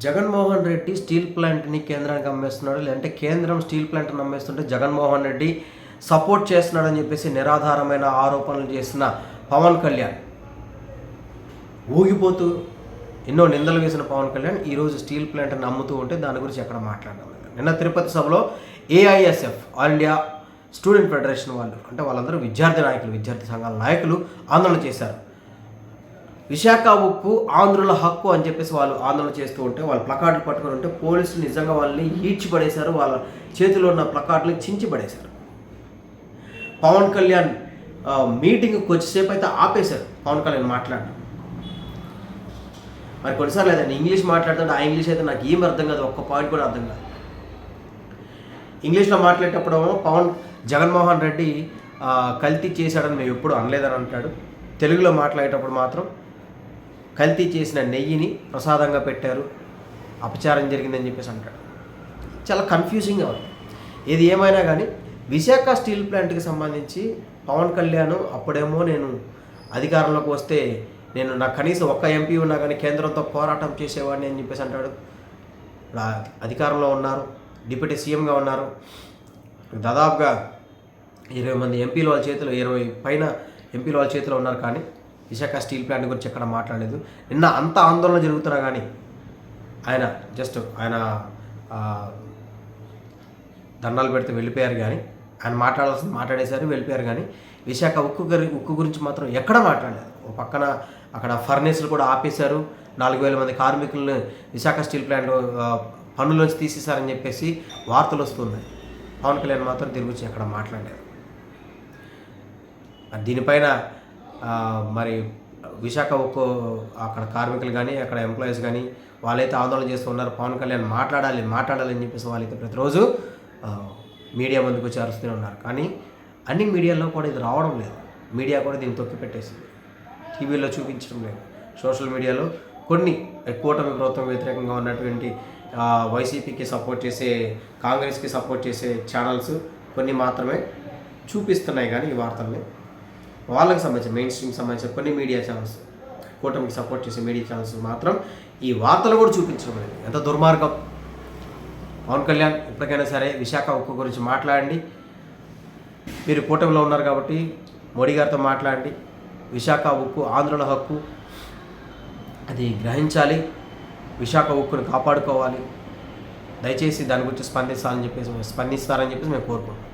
Jaganmohan Reddy steel ప్లాంట్ని కేంద్రానికి అమ్మేస్తున్నాడు లేదంటే కేంద్రం స్టీల్ ప్లాంట్ని అమ్మేస్తుంటే జగన్మోహన్ రెడ్డి సపోర్ట్ చేస్తున్నాడని చెప్పేసి నిరాధారమైన ఆరోపణలు చేసిన పవన్ కళ్యాణ్ ఊగిపోతూ ఎన్నో నిందలు వేసిన పవన్ కళ్యాణ్ ఈరోజు స్టీల్ ప్లాంట్ని అమ్ముతూ ఉంటే దాని గురించి ఎక్కడ మాట్లాడడం లేదు. నిన్న తిరుపతి సభలో AISF all India student federation వాళ్ళు అంటే వాళ్ళందరూ విద్యార్థి నాయకులు విద్యార్థి సంఘాల నాయకులు ఆందోళన చేశారు విశాఖ ఉక్కు ఆంధ్రుల హక్కు అని చెప్పేసి వాళ్ళు ఆందోళన చేస్తూ ఉంటే వాళ్ళు ప్లకార్డులు పట్టుకుని ఉంటే పోలీసులు నిజంగా వాళ్ళని ఈడ్చి పడేశారు వాళ్ళ చేతిలో ఉన్న ప్లకార్డులు చించి పడేశారు పవన్ కళ్యాణ్ మీటింగ్కి వచ్చేసేపు అయితే ఆపేశారు పవన్ కళ్యాణ్ మాట్లాడడం. మరి కొన్నిసార్లు లేదండి ఇంగ్లీష్ మాట్లాడుతుంటే ఆ ఇంగ్లీష్ అయితే నాకు ఏం అర్థం కాదు ఒక్క పాయింట్ కూడా అర్థం కాదు. ఇంగ్లీష్లో మాట్లాడేటప్పుడు పవన్ జగన్మోహన్ రెడ్డి కల్తీ చేశాడని మేము ఎప్పుడు అనలేదని అంటాడు. తెలుగులో మాట్లాడేటప్పుడు మాత్రం కల్తీ చేసిన నెయ్యిని ప్రసాదంగా పెట్టారు. అపచారం జరిగిందని చెప్పేసి అంటాడు. చాలా కన్ఫ్యూజింగ్గా ఉంది. ఏది ఏమైనా కానీ విశాఖ స్టీల్ ప్లాంట్కి సంబంధించి పవన్ కళ్యాణ్ అప్పుడేమో నేను అధికారంలోకి వస్తే నేను నాకు కనీసం ఒక్క ఎంపీ ఉన్నా కానీ కేంద్రంతో పోరాటం చేసేవాడిని అని చెప్పేసి అంటాడు. అధికారంలో ఉన్నారు. డిప్యూటీ సీఎంగా ఉన్నారు. దాదాపుగా ఇరవై మంది ఎంపీలు వాళ్ళ చేతిలో ఇరవై పైన ఎంపీలు వాళ్ళ చేతిలో ఉన్నారు కానీ విశాఖ స్టీల్ ప్లాంట్ గురించి ఎక్కడ మాట్లాడలేదు. నిన్న అంత ఆందోళన జరుగుతున్నా కానీ ఆయన జస్ట్ ఆయన దండాలు పెడితే వెళ్ళిపోయారు కానీ ఆయన మాట్లాడాల్సింది మాట్లాడేశారు వెళ్ళిపోయారు కానీ విశాఖ ఉక్కు ఉక్కు గురించి మాత్రం ఎక్కడ మాట్లాడలేదు. ఓ పక్కన అక్కడ ఫర్నేసులు కూడా ఆపేశారు. నాలుగు వేల మంది కార్మికులను విశాఖ స్టీల్ ప్లాంట్ ఆ, తీసేశారని చెప్పేసి వార్తలు వస్తున్నాయి. పవన్ కళ్యాణ్ మాత్రం దీని గురించి ఎక్కడ మాట్లాడారు దీనిపైన మరి విశాఖ ఒక్కో అక్కడ కార్మికులు కానీ అక్కడ ఎంప్లాయీస్ కానీ వాళ్ళైతే ఆందోళన చేస్తూ ఉన్నారు. పవన్ కళ్యాణ్ మాట్లాడాలి మాట్లాడాలి అని చెప్పేసి వాళ్ళైతే ప్రతిరోజు మీడియా ముందుకు వచ్చి అరుస్తూనే ఉన్నారు. కానీ అన్ని మీడియాలో కూడా ఇది రావడం లేదు. మీడియా కూడా దీన్ని తొక్కి పెట్టేసింది. టీవీలో చూపించడం లేదు. సోషల్ మీడియాలో కొన్ని కూటమి ప్రభుత్వం వ్యతిరేకంగా ఉన్నటువంటి వైసీపీకి సపోర్ట్ చేసే కాంగ్రెస్కి సపోర్ట్ చేసే ఛానల్స్ కొన్ని మాత్రమే చూపిస్తున్నాయి. కానీ ఈ వార్తల్ని వాళ్ళకి సంబంధించిన మెయిన్ స్ట్రీమ్ సంబంధించిన కొన్ని మీడియా ఛానల్స్ కూటమికి సపోర్ట్ చేసే మీడియా ఛానల్స్ మాత్రం ఈ వార్తలు కూడా చూపించడం ఎంత దుర్మార్గం. పవన్ కళ్యాణ్ ఇప్పటికైనా సరే విశాఖ ఉక్కు గురించి మాట్లాడండి. మీరు కూటమిలో ఉన్నారు కాబట్టి మోడీ గారితో మాట్లాడండి. విశాఖ ఉక్కు ఆంధ్రుల హక్కు అది గ్రహించాలి. విశాఖ ఉక్కును కాపాడుకోవాలి. దయచేసి దాని గురించి స్పందిస్తారని చెప్పేసి స్పందిస్తారని చెప్పేసి మేము కోరుకుంటున్నాం.